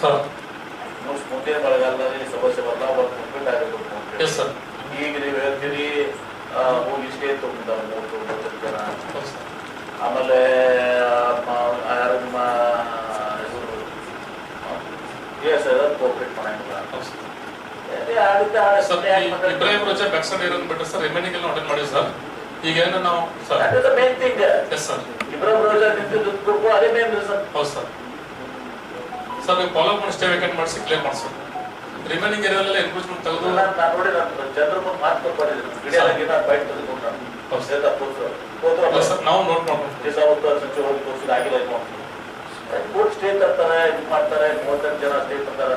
Sir. ಮುಂದಿನ ಮಳೆಗಾಲದಲ್ಲಿ ಸಮಸ್ಯೆ ಬರಲ್ಲ ಒಂದು ಕಂಪ್ಲೀಟ್ ಆಗಬೇಕು ಎಸ್ ಸರ್ ಈಗ ನೀವು ಹೇಳ್ತೀರಿ ಹೋಗಿ ಇಷ್ಟೇ ತುಂಬ ಮೂರು ಮೂವತ್ತು ಜನ. ಆಮೇಲೆ ಯಾರು ನಿಮ್ಮ ಎಸ್ ಮಾಡಂಗಿಲ್ಲ. ಸರ್ ಈ ಮಾತಾಡ್ತಾರೆ? ಇಬ್ರಾಹಿಂ ರೋಜಾ ಬ್ಯಾಕ್ ಸೈಡ್ ಇರೋದು ಬಿಟ್ಟರೆ ಸರ್ ರಿಮೈನಿಂಗ್ ಎಲ್ಲ ಅಟೆಂಡ್ ಮಾಡಿವಿ ಸರ್ ಈಗ ಏನು ನಾವು ಸರ್ ಇಬ್ರಾಹಿಂ ರೋಜಾ ನಿಂತಿದ್ದು ಅದೇ ಮೇನ್ ಸರ್ ಹೌದು ಸರ್ ಸರ್ ನೀವು ಫಾಲೋ ಮಾಡಿ ಸ್ಟೇ ವೇಕೆಂಟ್ ಮಾಡಿಸಿ ಕ್ಲಿಯರ್ ಮಾಡಿಸಿ ರಿಮೈನಿಂಗ್ ಏರಿಯಾದಲ್ಲೆಲ್ಲ ಎನ್ಕ್ರೋಚ್ಮೆಂಟ್ ತೆಗೆದು ನಾನು ನೋಡಿ ನಾನು ಜನರ ಮುಂದೆ ಮಾತು ಕೊಟ್ಟಿದ್ದೀನಿ ವಿಡಿಯೋದಾಗಿ ನಾನು ಬೈಟ್ ತೆಗೆದುಕೊಂಡು ನಾನು ಹೌದು ಸರ್ ಸೇತಾ ಕೂತ್ರು. ಕೂತ್ರ ಸರ್ ನಾವು ನೋಟ್ ಮಾಡ್ಕೊಂಡು ದಿವಸ ಹೊತ್ತು ಸಂಚೆ ಹೋಗಿ ಆಗಿಲ್ಲ ಇದು ಕೋರ್ಟ್ ಸ್ಟೇ ತರ್ತಾರೆ ಇದು ಮಾಡ್ತಾರೆ ಮೂವತ್ತೆಂಟು ಜನ ಸ್ಟೇ ತರ್ತಾರೆ.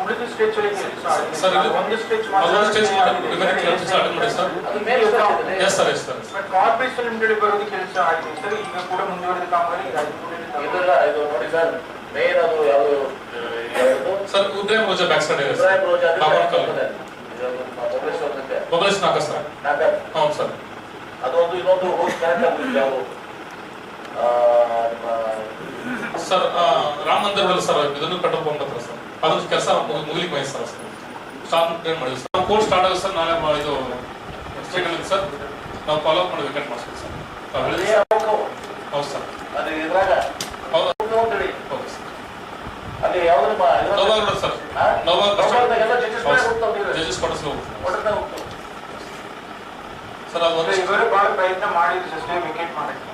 ಉಳಿದ ಸ್ಟೇಜ್ ಸರ್ ಇದು ಒಂದು ಸ್ಟೇಜ್ ಅದೊಂದು ಸ್ಟೇಜ್ ರಿಮೈನಿಂಗ್ ಕೆಲಸ ಅಟೆಂಡ್ ಮಾಡಿ ಸರ್ ಅದು ಮೇಲೆ ಸ್ಟೇಜ್ ಇದೆ. Yes sir yes sir but corporation limited ಬರೋದು ಕೆಲಸ ಆಗಿದೆ ಸರ್ ಈಗ ಕೂಡ ಮುಂದುವರೆದ ಕಾಮಗಾರಿ ಇದೆಲ್ಲ ಇದು ನೋಡಿ ಸರ್ ಮೇನ್ ಅದು ಯಾವುದು ಯಾವುದು sir Ibrahim Roja back side ಇದೆ ಇಬ್ರಾಹಿಂ ರೋಜಾ ಅದು ಬಾಬನ್ ಕಲ್ ಬರ್ತದೆ. ಇದು ಮೊಬಲೇಶ್ವರ ಜೊತೆ. ಮೊಬೈಲ್ಸ್ ನಾಲ್ಕು ಸರ್ ನಾಲ್ಕು. ಹೌದು ಸರ್ ಅದೊಂದು ಇನ್ನೊಂದು ಹೋಗಿ ಕನೆಕ್ಟ್ ಆಗುದಿಲ್ಲ ಯಾವ ಆ, ನಿಮ್ಮ ಸರ್ ರಾಮ ಮಂದಿರದಲ್ಲಿ ಸರ್ ಇದನ್ನು ಪಂಪ್ ಸರ್. ಅದೊಂದು ಕೆಲಸ ಮುಗಿಲಿಕ್ಕೆ ಬಯಸ್ ಸರ್. ಸ್ಟಾಪ್ ಟ್ರೈನ್ ಮಾಡಿದ್ವಿ ಸರ್? ನಾವು ಕೋರ್ಟ್ ಸ್ಟಾರ್ಟ್ ಆಗುತ್ತೆ ಸರ್ ನಾಳೆ ಇದು ಸ್ಟೇಟ್ ಅಲ್ಲಿ ಸರ್ ನಾವು ಫಾಲೋ ಅಪ್ ಮಾಡಿ ವಿಕೆಟ್ ಮಾಡ್ತೀವಿ ಸರ್. ಸರ್. ಹೌದು ಸರ್. ಅದು ಇದ್ರಾಗ? ಹೌದು. ಹೌದು ಸರ್. ಅಲ್ಲಿ ಯಾವ್ದು ನೋವಾಗ ಸರ್? ನೋವಾಗ ಒಟ್ಟಾರೆ ಹೋಗ್ತಾವು. ಸರ್ ಅದು ಬಹಳ ಪ್ರಯತ್ನ ಮಾಡಿದ್ರು ಅಷ್ಟೇ ವಿಕೆಟ್ ಮಾಡಕ್ಕೆ.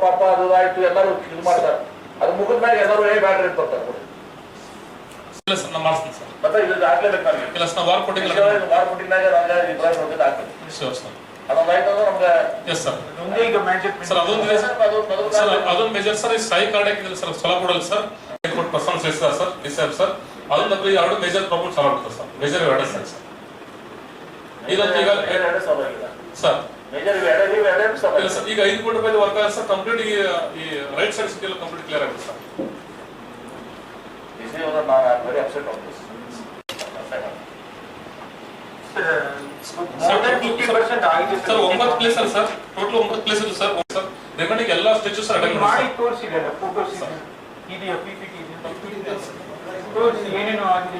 ಪಾಪ ಅದು ಆಯ್ತು ಎಲ್ಲರೂ ಇದು ಮಾಡ್ತಾರೆ. ಅದು ಮುಗಿದ್ಮ್ಯಾಗ ಎಲ್ಲರೂ ಏ ಬ್ಯಾಟ್ರಿ ಕೊಡ್ತಾರೆ ಬರ್ತಾರೆ ಮತ್ತೆ ಇದು ಆಗ್ಲೇಬೇಕು ನಮಗೆ. ಇಲ್ಲ ಸರ್ ನಾವು ವಾರ್ ಕೊಟ್ಟಿಲ್ಲ ಮಾರ್ಕೆಟಿಂಗ್ನಾಗ ನಂಗೆ ಇಬ್ರಾಹಿಂ ಹೋಗಿದ್ದು ಆಗ್ತದೆ ಅದೊಂದು ಮೇಜರ್ ಸರ್ ಈ ಸೈ ಕಾರ್ಡ್ ಹಾಕಿದ್ರೆ ಸರ್ ಸೊಲಾಪುರಲ್ಲಿ ಸರ್ ಇರ್ತದೆ ಸರ್ ಡಿಸೈಬ್ ಸರ್ ಅದೊಂದು ಎರಡು ಮೇಜರ್ ಪ್ರಾಬ್ಲಮ್ ಸಾಲ್ವ್ ಆಗುತ್ತೆ ಸರ್ ಮೇಜರ್ ಎರಡು ಸರ್ ಸರ್ ಇದೊಂದು ಈಗ ಸರ್. ಇಲ್ಲ ಸರ್ ಈಗ ಐದು ಕೋಟಿ ರೂಪಾಯಿ ವರ್ಕ್ ಆಗಿದೆ ಸರ್ ಕಂಪ್ಲೀಟ್ ಈ ರೈಟ್ ಸೈಡ್ ಸಿಟಿ ಎಲ್ಲ ಕಂಪ್ಲೀಟ್ ಕ್ಲಿಯರ್ ಆಗುತ್ತೆ ಸರ್. ಆಗಿದೆ ಸರ್ ಒಂಬತ್ತು ಪ್ಲೇಸ್ ಅಲ್ಲ ಸರ್ ಟೋಟಲ್ ಒಂಬತ್ತು ಪ್ಲೇಸ್ ಇದೆ ಸರ್ ಸರ್ ರಿಮೈನಿಂಗ್ ಎಲ್ಲ ಸ್ಟೆಚಸ್ ಸರ್ ಅಟೆಂಡ್ ಮಾಡಿ ತೋರಿಸಿಲ್ಲ ಫೋಟೋಸ್ ಇದೆಯಾ ಪಿಪಿಟಿ ಇದೆ. ತೋರಿಸಿ ಏನೇನು ಆಗಿದೆ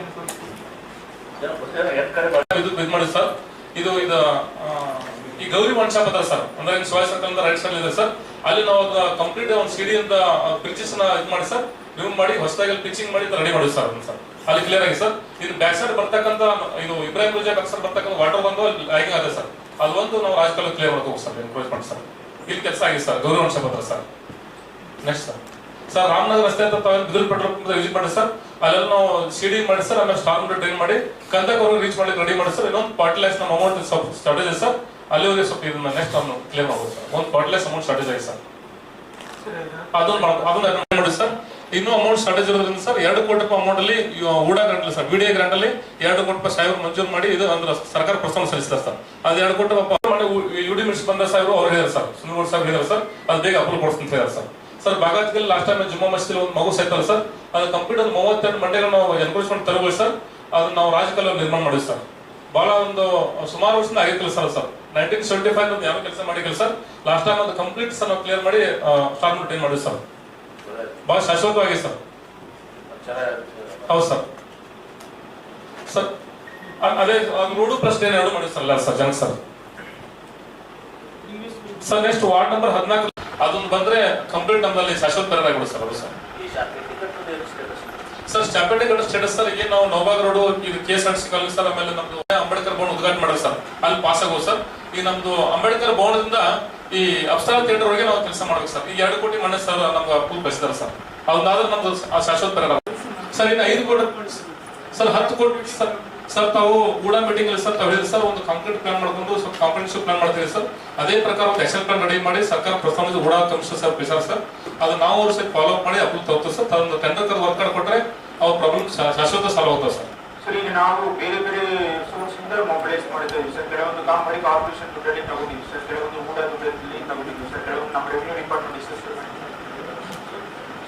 ಇದು ಇದು ಮಾಡಿ ಸರ್. ಇದು ಇದು ಈ ಗೌರಿ ವಂಶ ಅದ ಸರ್. ಅಂದ್ರೆ ಸುಭಾಷ್ ಸರ್ಕಲ್ ರೈಟ್ ಸೈಡ್ ಇದೆ ಸರ್. ಅಲ್ಲಿ ನಾವು ಕಂಪ್ಲೀಟ್ ಒಂದು ಸಿಡಿ ಅಂತ ಪಿಕ್ಚರ್ಸ್ನ ಇದು ಮಾಡಿ ಸರ್. ರಿಮೂವ್ ಮಾಡಿ, ಹೊಸದಾಗಿ ಪಿಚಿಂಗ್ ಮಾಡಿ ರೆಡಿ ಮಾಡಿ ಸರ್ ಅದನ್ನ ಸರ್. ಅಲ್ಲಿ ಕ್ಲಿಯರ್ ಆಗಿ ಸರ್. ಇದು ಬ್ಯಾಕ್ ಸೈಡ್ ಬರ್ತಕ್ಕಂತ, ಇದು ಇಬ್ರಾಹಿಂ ರೋಜಾ ಬ್ಯಾಕ್ ಸೈಡ್ ಬರ್ತಕ್ಕಂಥ ವಾಟರ್ ಬಂದು ಲೈಕಿಂಗ್ ಅದೇ ಸರ್. ಅದು ಒಂದು ನಾವು ರಾಜಕಾಲ ಕ್ಲಿಯರ್ ಮಾಡ್ಕೋಬೇಕು ಸರ್ ಎನ್ಕ್ರೋಚ್ ಮಾಡಿ ಸರ್. ಇಲ್ಲಿ ಕೆಲಸ ಆಗಿದೆ ಸರ್, ಗೌರಿ ವಂಶ sir. Next sir. Sir Ramanagara ರಸ್ತೆ ಅಂತ ತಾವೇನು ಬಿದಿಲ್ ಪೆಟ್ರೋಲ್ ವಿಸಿಟ್ ಮಾಡಿ ಸರ್ ಅಲ್ಲೆಲ್ಲ ಸಿಡಿ ಮಾಡಿ ಸರ್ ಆಮೇಲೆ ಸ್ಟಾರ್ ಟ್ರೈನ್ ಮಾಡಿ ಕಂದಕವರೆಗೆ ರೀಚ್ ಮಾಡಿ ರೆಡಿ ಮಾಡಿ ಸರ್ ಇನ್ನೊಂದು ಫಾರ್ಟಿ ಲ್ಯಾಕ್ಸ್ ನಮ್ಮ ಅಮೌಂಟ್ ಸ್ವಲ್ಪ ಸ್ಟಾರ್ಟೇಜ್ ಇದೆ ಸರ್ ಅಲ್ಲಿವರೆಗೆ ಸ್ವಲ್ಪ ಇದನ್ನ ನೆಕ್ಸ್ಟ್ ನಾವು ಕ್ಲೇಮ್ ಆಗ್ಬೋದು ಸರ್ ಒಂದು ಫಾರ್ಟಿ ಅಮೌಂಟ್ ಸ್ಟಾರ್ಟ್ ಆಗಿದೆ ಸರ್ ಅದನ್ನ arrange ಮಾಡಿ ಸರ್ ಇನ್ನೂ ಅಮೌಂಟ್ ಸ್ಟಾರ್ಟೇಜ್ ಇರೋದ್ರಿಂದ ಸರ್ ಎರಡು ಕೋಟಿ ರೂಪಾಯಿ ಅಮೌಂಟ್ ಅಲ್ಲಿ ಊಡಾ ಗ್ರಾಂಟ್ ಸರ್ ವಿಡಿಯೋ ಗ್ರಾಂಟ್ ಅಲ್ಲಿ ಎರಡು ಕೋಟಿ ರೂಪಾಯಿ ಸಾವಿರ ಮಂಜೂರು ಮಾಡಿ ಇದು ಅಂದ್ರೆ ಸರ್ಕಾರ ಪ್ರಸ್ತಾವ ಸಲ್ಲಿಸ್ತಾರೆ ಸರ್ ಅದು ಎರಡು ಕೋಟಿ ರೂಪಾಯಿ ಮಾಡಿ ಯು ಡಿ ಮಿಟ್ಸ್ ಬಂದ ಸಾವಿರ ಅವ್ರು ಹೇಳಿದ್ರು ಸರ್ ಸುನಿಲ್ ಸಾಹೇಬ್ ಹೇಳಿದ್ರು ಸರ್ ಅದು ಬೇಗ ಅಪ್ರೂವ್ ಹೇಳಿದ್ರು ಸರ್ ಸರ್ ಬಾಗಾಜ್ಗಲ್ಲಿ ಲಾಸ್ಟ್ ಟೈಮ್ ಜುಮ್ಮ ಮಸ್ಜಿದ್ ಒಂದು ಮಗು ಸೈತಲ್ಲ ಸರ್ ಅದು ಕಂಪ್ಯೂಟರ್ ಮೂವತ್ತೆರಡು ಮಂಡಿಗಳು ನಾವು ಎನ್ಕ್ರೋಚ್ಮೆಂಟ್ ತರಬಹುದು ಸರ್ ಅದನ್ನ ನಾವು ರಾಜಕೀಯ ನಿರ್ಮಾಣ ಮಾಡಿವಿ ಸರ್ ಬಹಳ ಒಂದು ಸುಮಾರು ವರ್ಷದಿಂದ ಆಗಿತ್ತಲ್ಲ sir sir nineteen seventy five ಒಂದು ಯಾವ ಕೆಲಸ ಮಾಡಿಲ್ಲ ಸರ್ ಲಾಸ್ಟ್ ಟೈಮ್ ಅದು ಕಂಪ್ಲೀಟ್ ಸರ್ ನಾವು ಕ್ಲಿಯರ್ ಮಾಡಿ ಸ್ಟಾರ್ಟ್ ಟೈನ್ ಮಾಡಿವಿ ಸರ್ ಬಹಳ ಶಾಶ್ವತವಾಗಿ ಸರ್ ಹೌದು ಸರ್ ಸರ್ ಅದೇ ರೋಡು ಪ್ರಶ್ನೆ ಎರಡು ಮಾಡಿ ಸರ್ ಸರ್ ಜನ sir sir next ward number ಹದಿನಾಲ್ಕು ಅದೊಂದು ಬಂದ್ರೆ ಕಂಪ್ಲೀಟ್ ನಮ್ಮಲ್ಲಿ ಶಾಶ್ವತ ಪರಿಹಾರ ಆಗ್ಬಿಡುತ್ತೆ ಸರ್ ಸರ್. ಈ? ಸರ್? ಸ್ಟ್ಯಾಪೆಂಡ್ ಗಡ ಸ್ಟೇಟಸ್ ಸರ್ ಈಗ ನಾವು ನೋಬಾಗ್ ರೋಡ್ ಇದು K S R C college sir ಆಮೇಲೆ ನಮ್ದು ಅಂಬೇಡ್ಕರ್ ಭವನ ಉದ್ಘಾಟನೆ ಮಾಡೋದು ಸರ್. ಅಲ್ಲಿ ಪಾಸ್ ಆಗೋ ಸರ್. ಈ ನಮ್ದು ಅಂಬೇಡ್ಕರ್ ಭವನದಿಂದ ಈ ಅಪ್ಸರಾ ಥಿಯೇಟರ್ ಒಳಗೆ ನಾವು ಕೆಲಸ ಮಾಡ್ಬೇಕು ಸರ್. ಈಗ ಎರಡು ಕೋಟಿ ಮನೆ ಸರ್ ನಮ್ಗೆ ಅಪ್ರೂವ್ ಬಯಸಿದಾರೆ ಸರ್. ಅದನ್ನಾದ್ರೆ ನಮ್ದು ಆ ಶಾಶ್ವತ ಪರಿಹಾರ ಸರ್ ಇನ್ನು ಐದು ಕೋಟಿ ಸರ್ ಹತ್ತು ಕೋಟಿ ಸರ್ ಸರ್, ತಾವು ಗೂಡ ಮೀಟಿಂಗ್ ಅಲ್ಲಿ ಸರ್, ತಾವು ಹೇಳಿದ್ರೆ ಸರ್, ಒಂದು ಕಾಂಕ್ರೀಟ್ ಪ್ಲಾನ್ ಮಾಡ್ಕೊಂಡು, ಸ್ವಲ್ಪ ಕಾಂಪ್ರಿಹೆನ್ಸಿವ್ ಪ್ಲಾನ್ ಮಾಡ್ತೀವಿ ಸರ್. ಅದೇ ಪ್ರಕಾರ ಒಂದು ಆಕ್ಷನ್ ಪ್ಲಾನ್ ರೆಡಿ ಮಾಡಿ, ಸರ್ಕಾರ ಪ್ರಸ್ತಾವನೆ ಗೂಡ ಕಮಿಷನ್ ಸರ್, ಪಿಸರ್ ಸರ್. ಅದು ನಾವು ಅವ್ರ ಸ್ವಲ್ಪ ಫಾಲೋ ಮಾಡಿ ಅಪ್ರೂವ್ ತಗೋತೀವಿ ಸರ್. ತನ್ನ ಟೆಂಡರ್ ಕರ್ ವರ್ಕ್ ಕೊಟ್ರೆ, ಅವ್ರ ಪ್ರಾಬ್ಲಮ್ ಶಾಶ್ವತ ಸಾಲ್ವ್ ಆಗ್ತದೆ ಸರ್. ಸರ್, ಈಗ ನಾವು ಬೇರೆ ಬೇರೆ ಸೋರ್ಸ್ ಇಂದ ಮೊಬಿಲೈಸ್ ಮಾಡಿದ್ದೇವೆ. ಸರ್, ಕೆಲವೊಂದು ಕಾಮಗಾರಿ ಕಾರ್ಪೊರೇಷನ್ ದುಡ್ಡಲ್ಲಿ ತಗೊಂಡಿದ್ವಿ. ಸರ್, ಕೆಲವೊಂದು ಊಟ ದುಡ್ಡಲ್ಲಿ ತಗೊಂಡಿದ್ವಿ. ಸರ್, ಕೆಲವೊಂದು ನಮ್ಮ ರೆವಿನ್ಯೂ ಡಿಪಾರ್ಟ್ಮೆಂಟ್ ಸರ್.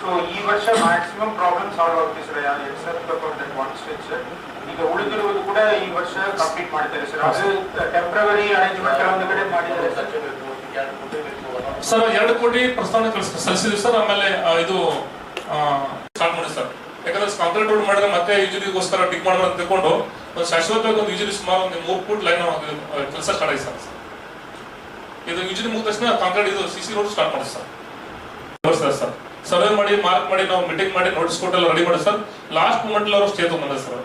ಸೊ ಈ ವರ್ಷ ಮ್ಯಾಕ್ಸಿಮಮ್ ಪ್ರಾಬ್ಲಮ್ ಸಾಲ್ವ್ ಆಗ್ತೀವಿ ಸರ್ ಸರ್. ಈಗ ಉಳಿದಿರುವುದು ಕೂಡ ಈ ವರ್ಷ ಕಂಪ್ಲೀಟ್ ಮಾಡ್ತಾರೆ ಸರ್. ಅದು ಟೆಂಪ್ರವರಿ ಅರೇಂಜ್ಮೆಂಟ್ ಕೆಲವೊಂದು ಕಡೆ ಮಾಡಿದ್ದಾರೆ ಸರ್. ಎರಡು ಕೋಟಿ ಪ್ರಸ್ತಾವನೆ ಸಲ್ಲಿಸಿದ್ವಿ ಸರ್. ಆಮೇಲೆ ಇದು ಸ್ಟಾರ್ಟ್ ಮಾಡಿ ಸರ್. ಯಾಕಂದ್ರೆ ಕಾಂಕ್ರೀಟ್ ರೋಡ್ ಮಾಡಿದ್ರೆ ಮತ್ತೆ ಯುಜಿರಿಗೋಸ್ಕರ ಟಿಕ್ ಮಾಡೋಣ ಅಂತ ತಿಳ್ಕೊಂಡು ಒಂದು ಶಾಶ್ವತವಾಗಿ ಒಂದು ಯುಜಿರಿ ಸುಮಾರು ಒಂದು ಮೂರು ಫುಟ್ ಲೈನ್ ಕೆಲಸ ಸ್ಟಾರ್ಟ್ ಆಗಿದೆ ಸರ್. ಇದು ಯುಜಿರಿ ಮುಗಿದ ತಕ್ಷಣ ಕಾಂಕ್ರೀಟ್ ಇದು ಸಿ ಸಿ ರೋಡ್ ಸ್ಟಾರ್ಟ್ ಮಾಡಿ ಸರ್. Sir sir. ಸರ್ವೆ ಮಾಡಿ ಮಾರ್ಕ್ ಮಾಡಿ, ನಾವು ಮೀಟಿಂಗ್ ಮಾಡಿ ನೋಟಿಸ್ ಕೊಟ್ಟೆಲ್ಲ ರೆಡಿ ಮಾಡಿ ಸರ್. ಲಾಸ್ಟ್ ಮೂಮೆಂಟ್ ಅವರು ಸ್ಟೇ ತಗೊಂಡ್ರೆ ಸರ್